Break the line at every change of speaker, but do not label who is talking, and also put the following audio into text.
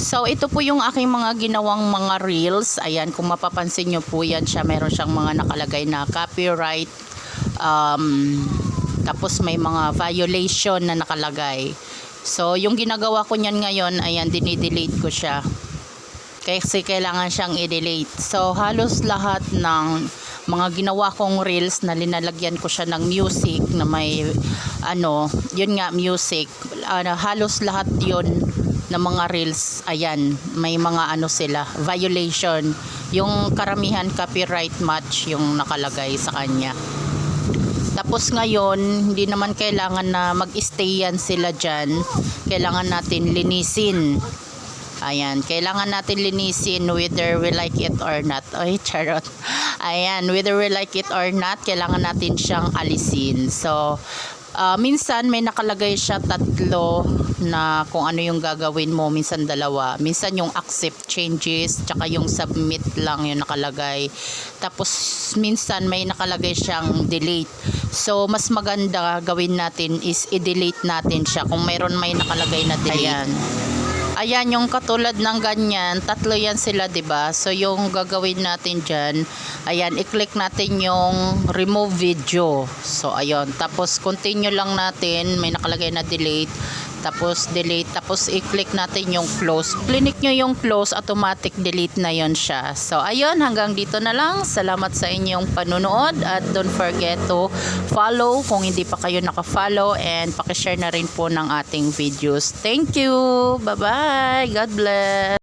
So, ito po yung aking mga ginawang mga reels. Ayan, kung mapapansin nyo po yan siya, meron siyang mga nakalagay na copyright. Um, tapos may mga violation na nakalagay. So, yung ginagawa ko niyan ngayon, ayan, dinidelete ko siya. Kasi kailangan siyang i-delete. So, halos lahat ng mga ginawa kong reels na linalagyan ko siya ng music na may ano, yun nga music. Ano, halos lahat yun ng mga reels, ayan, may mga ano sila, violation. Yung karamihan copyright match yung nakalagay sa kanya. Tapos ngayon, hindi naman kailangan na mag-stay yan sila dyan. Kailangan natin linisin. Ayan, kailangan natin linisin whether we like it or not. Ay, charot. Ayan, whether we like it or not, kailangan natin siyang alisin. So, ah, minsan may nakalagay siya tatlo na kung ano yung gagawin mo, minsan dalawa. Minsan yung accept changes, tsaka yung submit lang yung nakalagay. Tapos minsan may nakalagay siyang delete. So, mas maganda gawin natin is i-delete natin siya kung mayroon may nakalagay na delete. Ayan. Ayan, yung katulad ng ganyan, tatlo yan sila, 'di ba? So, yung gagawin natin dyan, ayan, i-click natin yung remove video. So, ayun. Tapos, continue lang natin, may nakalagay na delete. Tapos, delete. Tapos, i-click natin yung close. Clinic nyo yung close, automatic delete na yon siya. So, ayun, hanggang dito na lang. Salamat sa inyong panunood at don't forget to follow kung hindi pa kayo naka-follow and pakishare na rin po ng ating videos. Thank you! Bye-bye! God bless!